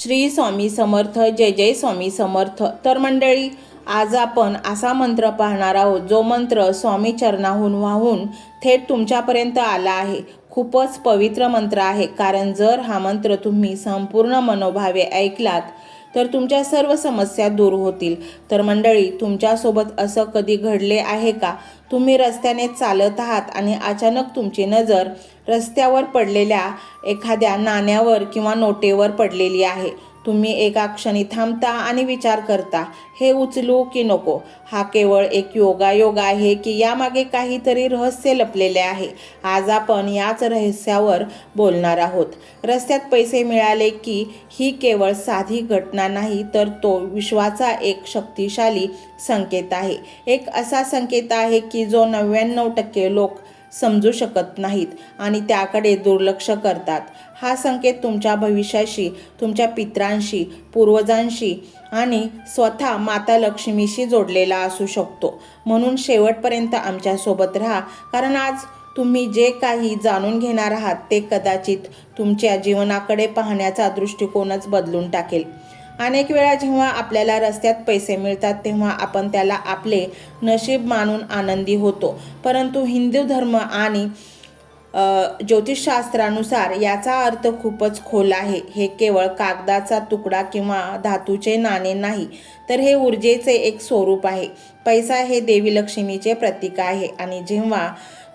श्री स्वामी समर्थ जय जय स्वामी समर्थ. तर मंडळी आज आपण असा मंत्र पाहणार आहोत जो मंत्र स्वामी चरणाहून वाहून थेट तुमच्यापर्यंत आला आहे. खूपच पवित्र मंत्र आहे कारण जर हा मंत्र तुम्ही संपूर्ण मनोभावे ऐकलात तर तुमच्या सर्व समस्या दूर होतील. तर मंडळी तुमच्यासोबत असं कधी घडले आहे का? तुम्ही रस्त्याने चालत आहात आणि अचानक तुमची नजर रस्त्यावर पडलेल्या एखाद्या नाण्यावर किंवा नोटेवर पडलेली आहे. तुम्ही एका क्षणी थांबता आणि विचार करता हे उचलू की नको? हा केवळ एक योगायोग आहे की यामागे काहीतरी रहस्य लपलेले आहे. आज आपण याच रहस्यावर बोलणार आहोत. रस्त्यात पैसे मिळाले की ही केवळ साधी घटना नाही तर तो विश्वाचा एक शक्तिशाली संकेत आहे. एक असा संकेत आहे की जो नव्याण्णव टक्के लोक समजू शकत नाहीत आणि त्याकडे दुर्लक्ष करतात. हा संकेत तुमच्या भविष्याशी तुमच्या पित्रांशी पूर्वजांशी आणि स्वतः माता लक्ष्मीशी जोडलेला असू शकतो. म्हणून शेवटपर्यंत आमच्यासोबत राहा. कारण आज तुम्ही जे काही जाणून घेणार आहात ते कदाचित तुमच्या जीवनाकडे पाहण्याचा दृष्टिकोनच बदलून टाकेल. अनेक वेळा जेव्हा आपल्याला रस्त्यात पैसे मिळतात तेव्हा आपण त्याला आपले नशीब मानून आनंदी होतो. परंतु हिंदू धर्म आणि ज्योतिषशास्त्रानुसार याचा अर्थ खूपच खोल आहे. हे केवळ कागदाचा तुकडा किंवा धातूचे नाणे नाही तर हे ऊर्जेचे एक स्वरूप आहे. पैसा हे देवी लक्ष्मीचे प्रतीक आहे आणि जेव्हा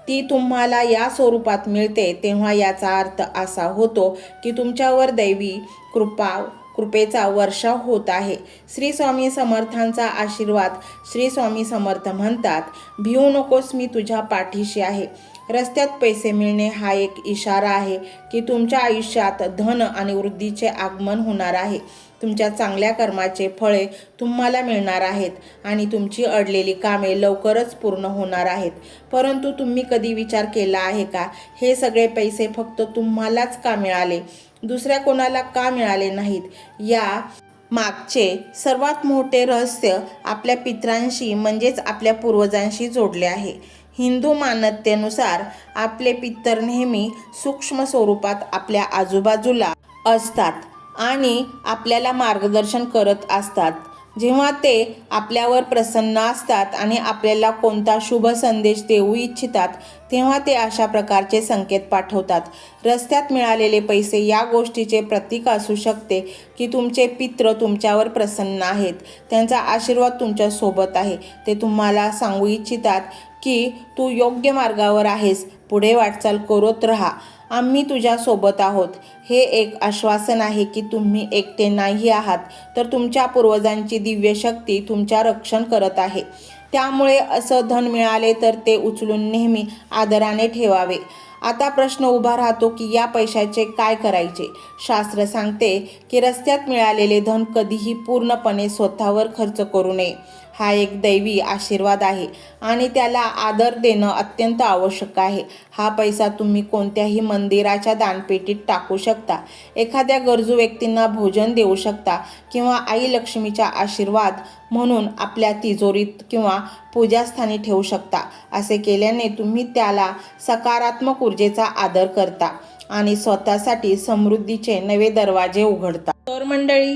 ती तुम्हाला या स्वरूपात मिळते तेव्हा याचा अर्थ असा होतो की तुमच्यावर दैवी कृपा कृपेचा वर्षाव होत आहे. श्री स्वामी समर्थांचा आशीर्वाद. श्री स्वामी समर्थ म्हणतात भिवू नकोस मी तुझ्या पाठीशी आहे. रस्त्यात पैसे मिळणे हा एक इशारा आहे की तुमच्या आयुष्यात धन आणि वृद्धीचे आगमन होणार आहे. तुमच्या चांगल्या कर्माचे फळे तुम्हाला मिळणार आहेत आणि तुमची अडलेली कामे लवकरच पूर्ण होणार आहेत. परंतु तुम्ही कधी विचार केला आहे का? हे सगळे पैसे फक्त तुम्हालाच का मिळाले? दुसऱ्या कोणाला का मिळाले नाहीत? या मागचे सर्वात मोठे रहस्य आपल्या पित्रांशी म्हणजेच आपल्या पूर्वजांशी जोडले आहे. हिंदू मान्यतेनुसार आपले पितर नेहमी सूक्ष्म स्वरूपात आपल्या आजूबाजूला असतात आणि आपल्याला मार्गदर्शन करत असतात. जेव्हा ते आपल्यावर प्रसन्न असतात आणि आपल्याला कोणता शुभ संदेश देऊ इच्छितात तेव्हा ते अशा प्रकारचे संकेत पाठवतात. रस्त्यात मिळालेले पैसे या गोष्टीचे प्रतीक असू शकते की तुमचे पित्र तुमच्यावर प्रसन्न आहेत. त्यांचा आशीर्वाद तुमच्यासोबत आहे. ते तुम्हाला सांगू इच्छितात की तू योग्य मार्गावर आहेस. पुढे वाटचाल करत राहा. आम्ही तुझ्यासोबत आहोत. हे एक आश्वासन आहे की तुम्ही एकटे नाही आहात तर तुमच्या पूर्वजांची दिव्य शक्ती तुमच्या रक्षण करत आहे. त्यामुळे असं धन मिळाले तर ते उचलून नेहमी आदराने ठेवावे. आता प्रश्न उभा राहतो की या पैशाचे काय करायचे? शास्त्र सांगते की रस्त्यात मिळालेले धन कधीही पूर्णपणे स्वतःवर खर्च करू नये. हा एक दैवी आशीर्वाद आहे आणि त्याला आदर देणं अत्यंत आवश्यक आहे. हा पैसा तुम्ही कोणत्याही मंदिराच्या दानपेटीत टाकू शकता. एखाद्या गरजू व्यक्तींना भोजन देऊ शकता किंवा आई लक्ष्मीचा आशीर्वाद म्हणून आपल्या तिजोरीत किंवा पूजास्थानी ठेवू शकता. असे केल्याने तुम्ही त्याला सकारात्मक ऊर्जेचा आदर करता आणि स्वतःसाठी समृद्धीचे नवे दरवाजे उघडता. तर मंडळी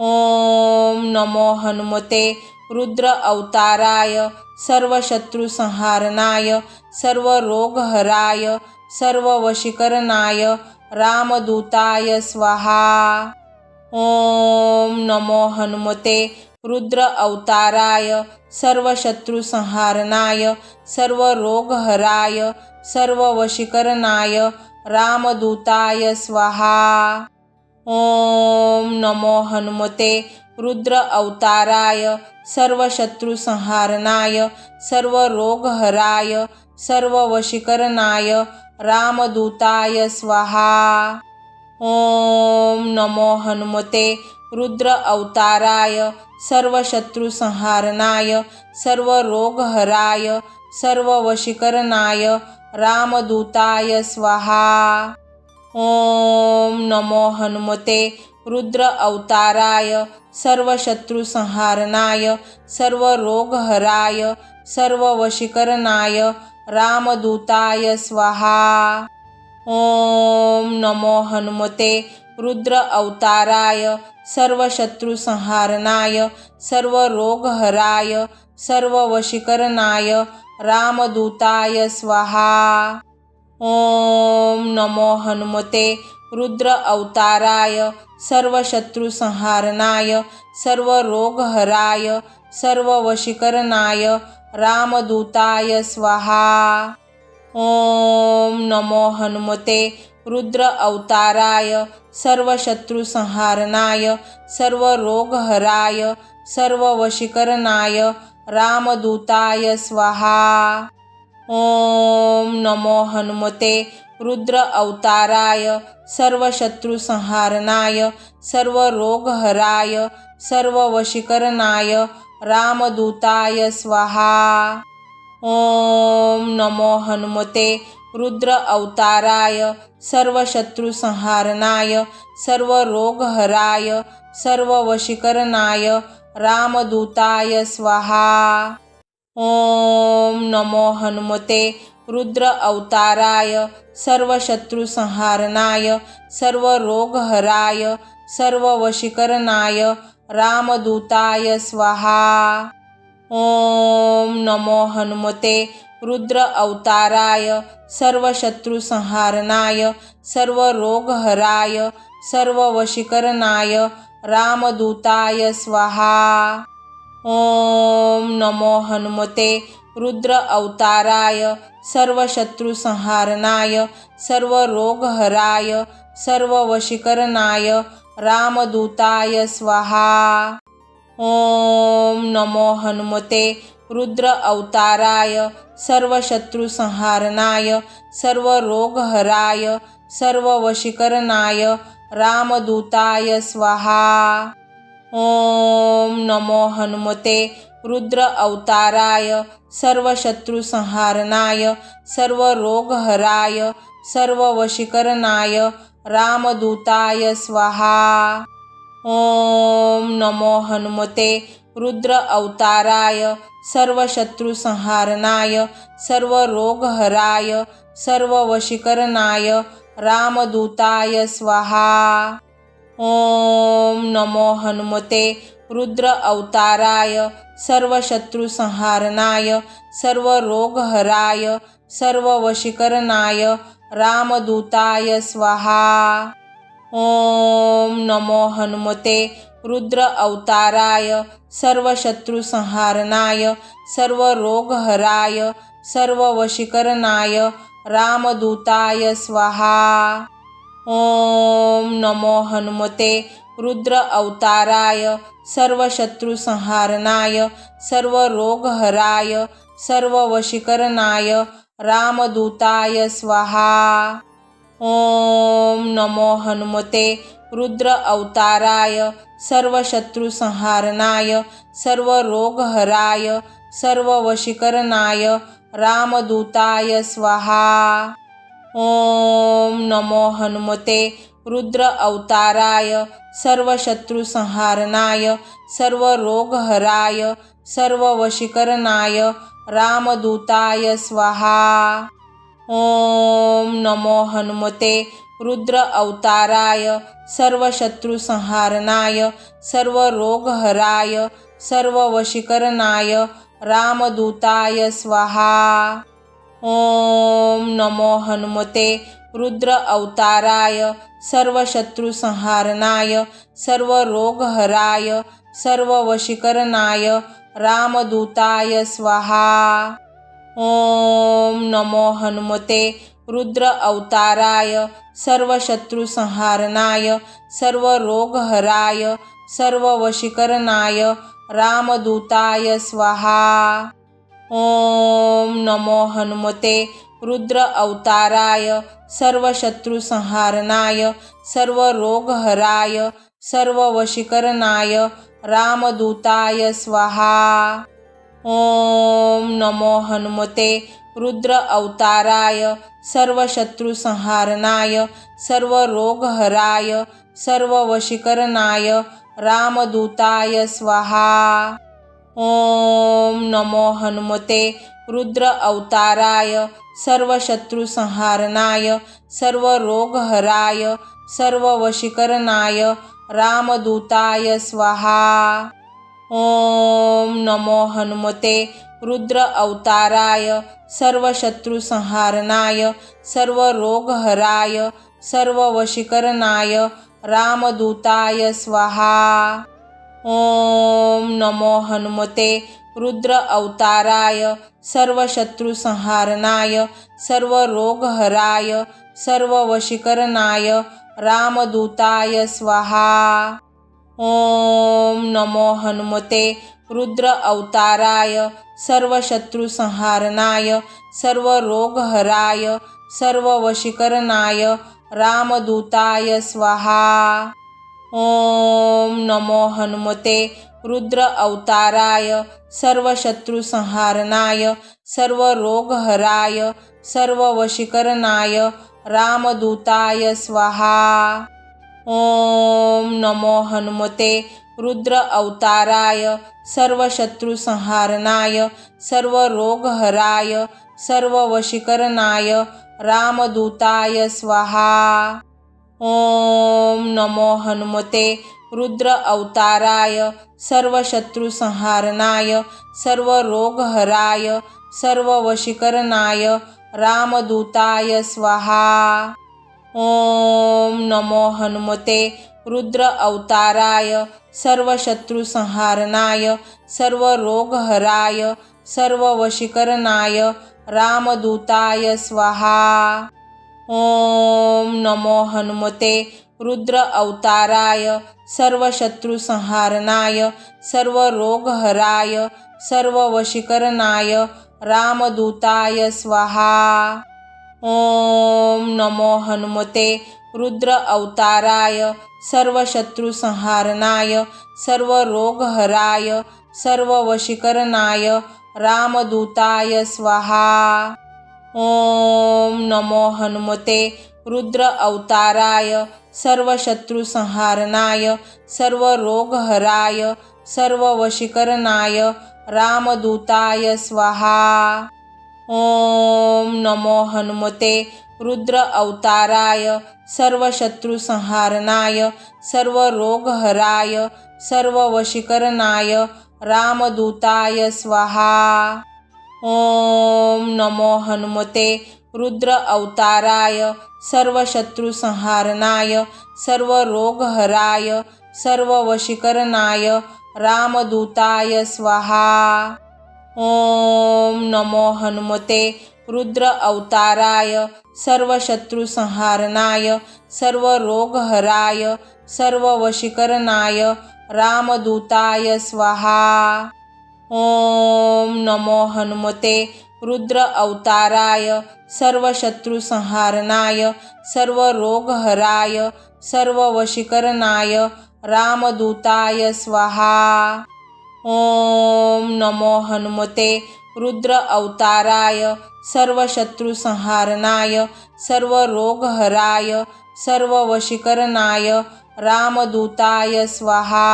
ओम नमो हनुमते। रुद्र अवताराय सर्व शत्रु संहारनाय सर्व रोगहराय सर्व वशीकरणाय रामदूताय स्वाहा। ओम नमो हनुमते। रुद्र अवताराय सर्व शत्रु संहारनाय सर्व रोगहराय सर्व वशीकरणाय रामदूताय स्वाहा। ओम नमो हनुमते रुद्र अवताराय सर्व शत्रु संहारनाय सर्व रोगहराय सर्व वशीकरणाय रामदूताय स्वाहा. ओम नमो हनुमते रुद्र अवताराय सर्व शत्रु संहारनाय सर्व रोगहराय सर्व वशीकरणाय रामदूताय स्वाहा. ओम नमो हनुमते रुद्र अवताराय सर्व शत्रु संहारनाय सर्व रोगहराय सर्व वशीकरणाय रामदूताय स्वाहा. ओम नमो हनुमते रुद्र अवताराय सर्व शत्रु संहारनाय सर्व रोगहराय सर्व वशीकरणाय रामदूताय स्वाहा. ओम नमो हनुमते। रुद्र अवताराय सर्व शत्रु संहारनाय सर्व रोगहराय सर्व वशीकरणाय रामदूताय स्वाहा। ओम नमो हनुमते। रुद्र अवताराय सर्व शत्रु संहारनाय सर्व रोगहराय सर्व वशीकरणाय रामदूताय स्वाहा। ओम नमो हनुमते। रुद्र अवताराय सर्व शत्रु संहारनाय सर्व रोगहराय सर्व वशीकरणाय रामदूताय स्वाहा। ओम नमो हनुमते। रुद्र अवताराय सर्व शत्रु संहारनाय सर्व रोगहराय सर्व वशीकरणाय रामदूताय स्वाहा। ओम नमो हनुमते रुद्र अवताराय सर्व शत्रुसंहारनाय सर्व रोगहराय सर्व वशीकरणाय रामदूताय स्वाहा. ओम नमो हनुमते रुद्र अवताराय सर्व शत्रुसंहारनाय सर्व रोगहराय सर्व वशीकरणाय रामदूताय स्वाहा. ओम नमो हनुमते रुद्र अवताराय सर्व शत्रु संहारनाय सर्व रोगहराय सर्व वशीकरणाय रामदूताय स्वाहा. ओम नमो हनुमते रुद्र अवताराय सर्व शत्रु संहारनाय सर्व रोगहराय सर्व वशीकरणाय रामदूताय स्वाहा. ओम नमो हनुमते। रुद्र अवताराय सर्व शत्रु संहारनाय सर्व रोगहराय सर्व वशीकरणाय रामदूताय स्वाहा। ओम नमो हनुमते। रुद्र अवताराय सर्व शत्रु संहारनाय सर्व रोगहराय सर्व वशीकरणाय रामदूताय स्वाहा। ओम नमो हनुमते। रुद्र अवताराय सर्व संहारनाय सर्व रोगहराय सर्व वशीकरणाय रामदूताय स्वाहा। ओम नमो हनुमते। रुद्र अवताराय सर्व संहारनाय सर्व रोगहराय सर्व वशीकरणाय रामदूताय स्वाहा। ओम नमो हनुमते रुद्र अवताराय सर्व शत्रु संहारनाय सर्व रोगहराय सर्व वशीकरणाय रामदूताय स्वाहा. ओम नमो हनुमते रुद्र अवताराय सर्व शत्रु संहारनाय सर्व रोगहराय सर्व वशीकरणाय रामदूताय स्वाहा. ओम नमो हनुमते रुद्र अवताराय सर्व सर्वरोगहराय सर्व रोगहराय सर्व वशीकरणाय रामदूताय स्वाहा. ओम नमो हनुमते रुद्र अवताराय सर्व सर्वरोगहराय सर्व रोगहराय सर्व वशीकरणाय रामदूताय स्वाहा. ओम नमो हनुमते। रुद्र अवताराय सर्व शत्रुसंहारणाय सर्व रोगहराय सर्व वशीकरणाय रामदूताय स्वाहा। ओम नमो हनुमते। रुद्र अवताराय सर्व शत्रुसंहारणाय सर्व रोगहराय सर्व वशीकरणाय रामदूताय स्वाहा। ओम नमो हनुमते। रुद्र अवताराय सर्व शत्रुसंहारणाय सर्व रोगहराय सर्व वशीकरणाय रामदूताय स्वाहा। ओम नमो हनुमते। रुद्र अवताराय सर्व शत्रुसंहारणाय सर्व रोगहराय सर्व वशीकरणाय रामदूताय स्वाहा। ओम नमो हनुमते रुद्र अवताराय सर्व शत्रुसंहारणाय सर्व रोगहराय सर्व वशीकरणाय रामदूताय स्वाहा. ओम नमो हनुमते रुद्र अवताराय सर्व शत्रुसंहारणाय सर्व रोगहराय सर्व वशीकरणाय रामदूताय स्वाहा. ओम नमो हनुमते रुद्र अवताराय सर्व सर्वरोगहराय सर्व रोगहराय सर्व वशीकरणाय रामदूताय स्वाहा. ओम नमो हनुमते रुद्र अवताराय सर्व सर्वरोगहराय सर्व रोगहराय सर्व वशीकरणाय रामदूताय स्वाहा. ओम नमो हनुमते। रुद्र अवताराय सर्व शत्रुसंहारणाय सर्व रोगहराय सर्व वशीकरणाय रामदूताय स्वाहा। ओम नमो हनुमते। रुद्र अवताराय सर्व शत्रुसंहारणाय सर्व रोगहराय सर्व वशीकरणाय रामदूताय स्वाहा। ओम नमो हनुमते। रुद्र अवताराय सर्व शत्रुसंहारणाय सर्व रोगहराय सर्व वशीकरणाय रामदूताय स्वाहा। ओम नमो हनुमते। रुद्र अवताराय सर्व शत्रुसंहारणाय सर्व रोगहराय सर्व वशीकरणाय रामदूताय स्वाहा। ओम नमो हनुमते। रुद्र अवताराय सर्व शत्रुसंहारणाय सर्व रोगहराय सर्व वशीकरणाय रामदूताय स्वाहा। ओम नमो हनुमते। रुद्र अवताराय सर्व शत्रुसंहारणाय सर्व रोगहराय सर्व वशीकरणाय रामदूताय स्वाहा। ओम नमो हनुमते। रुद्र अवताराय सर्व शत्रुसंहारणाय सर्व रोगहराय सर्व वशीकरणाय रामदूताय स्वाहा। ओम नमो हनुमते। रुद्र अवताराय सर्व शत्रुसंहारणाय सर्व रोगहराय सर्व वशीकरणाय रामदूताय स्वाहा। ओम नमो हनुमते। रुद्र अवताराय सर्व शत्रुसंहारणाय सर्व रोगहराय सर्व वशीकरणाय रामदूताय स्वाहा। ओम नमो हनुमते। रुद्र अवताराय सर्व शत्रुसंहारणाय सर्व रोगहराय सर्व वशीकरणाय रामदूताय स्वाहा। ओम नमो हनुमते। रुद्र अवताराय सर्व शत्रुसंहारणाय सर्व रोगहराय सर्व वशीकरणाय रामदूताय स्वाहा। ओम नमो हनुमते। रुद्र अवताराय सर्व शत्रुसंहारणाय सर्व रोगहराय सर्व वशीकरणाय रामदूताय स्वाहा।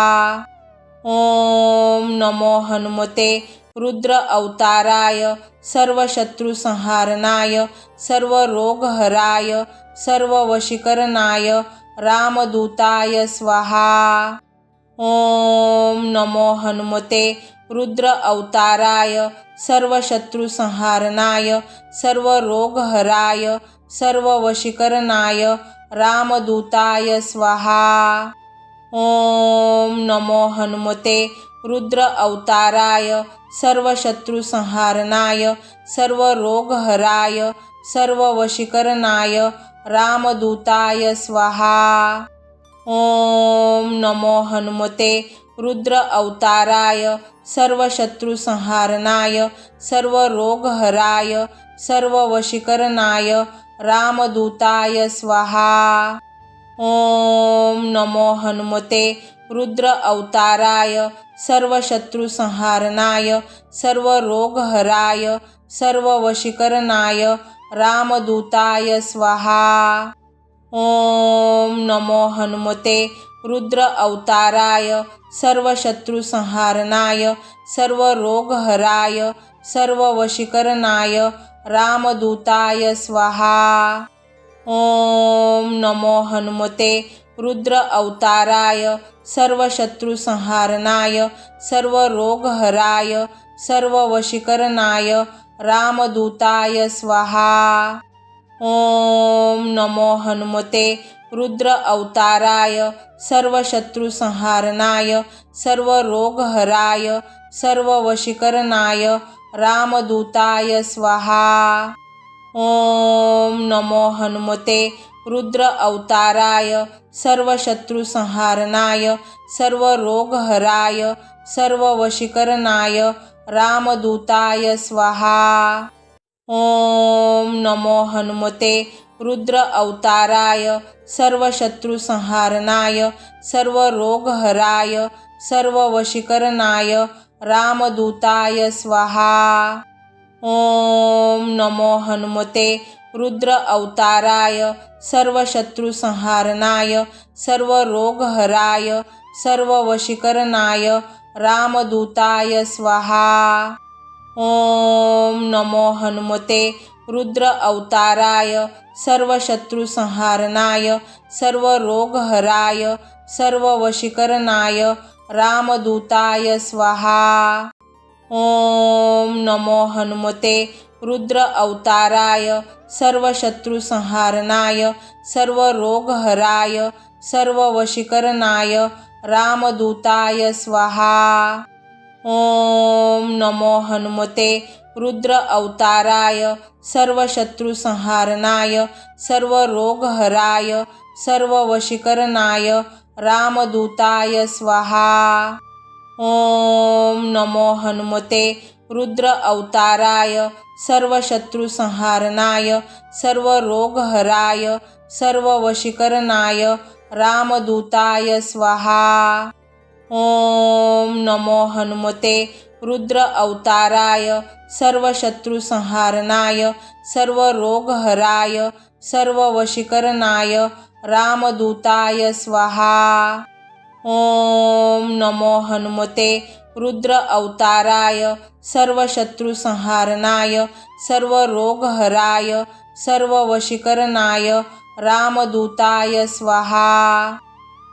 ओम नमो हनुमते। रुद्र अवताराय सर्व शत्रुसंहारणाय सर्व रोगहराय सर्व वशीकरणाय रामदूताय स्वाहा। ओम नमो हनुमते। रुद्र अवताराय सर्व शत्रुसंहारणाय सर्व रोगहराय सर्व वशीकरणाय रामदूताय स्वाहा। ओम नमो हनुमते रुद्र अवताराय सर्व शत्रुसंहारणाय सर्व रोगहराय सर्व वशीकरणाय रामदूताय स्वाहा. ओम नमो हनुमते रुद्र अवताराय सर्व शत्रुसंहारणाय सर्व रोगहराय सर्व वशीकरणाय रामदूताय स्वाहा. ओम नमो हनुमते। रुद्र अवताराय सर्व शत्रुसंहारणाय सर्व रोगहराय सर्व वशीकरणाय रामदूताय स्वाहा। ओम नमो हनुमते। रुद्र अवताराय सर्व शत्रुसंहारणाय सर्व रोगहराय सर्व वशीकरणाय रामदूताय स्वाहा। ओम नमो हनुमते। रुद्र अवताराय सर्व शत्रुसंहारणाय सर्व रोगहराय सर्व वशीकरणाय रामदूताय स्वाहा। ओम नमो हनुमते। रुद्र अवताराय सर्व शत्रुसंहारणाय सर्व रोगहराय सर्व वशीकरणाय रामदूताय स्वाहा। ओम नमो हनुमते। रुद्र अवताराय सर्व शत्रुसंहारणाय सर्व रोगहराय सर्व वशीकरणाय रामदूताय स्वाहा। ओम नमो हनुमते। रुद्र अवताराय सर्व शत्रुसंहारणाय सर्व रोगहराय सर्व वशीकरणाय रामदूताय स्वाहा। ओम नमो हनुमते रुद्र अवताराय सर्व शत्रुसंहारणाय सर्व रोगहराय सर्व वशीकरणाय रामदूताय स्वाहा. ओम नमो हनुमते रुद्र अवताराय सर्व शत्रुसंहारणाय सर्व रोगहराय सर्व वशीकरणाय रामदूताय स्वाहा. ओम नमो हनुमते रुद्र अवताराय सर्व सर्वरोगहराय सर्व रोगहराय सर्व वशीकरणाय रामदूताय स्वाहा. ओम नमो हनुमते रुद्र अवताराय सर्व सर्वरोगहराय सर्व रोगहराय सर्व वशीकरणाय रामदूताय स्वाहा. ओम नमो हनुमते। रुद्र अवताराय सर्व शत्रुसंहारणाय सर्व रोगहराय सर्व वशीकरणाय रामदूताय स्वाहा। ओम नमो हनुमते। रुद्र अवताराय सर्व शत्रुसंहारणाय सर्व रोगहराय सर्व वशीकरणाय रामदूताय स्वाहा। ओम नमो हनुमते। रुद्र अवताराय सर्व शत्रुसंहारणाय सर्व रोगहराय सर्व वशीकरणाय रामदूताय स्वाहा।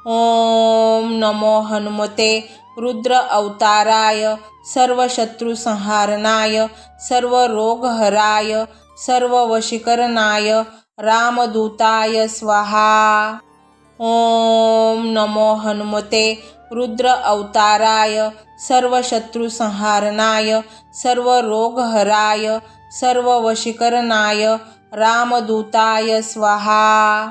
ओम नमो हनुमते। रुद्र अवताराय सर्व शत्रुसंहारणाय सर्व रोगहराय सर्व वशीकरणाय रामदूताय स्वाहा। ओम नमो हनुमते रुद्र अवताराय सर्व शत्रुसंहारणाय सर्व रोगहराय सर्व वशीकरणाय रामदूताय स्वाहा.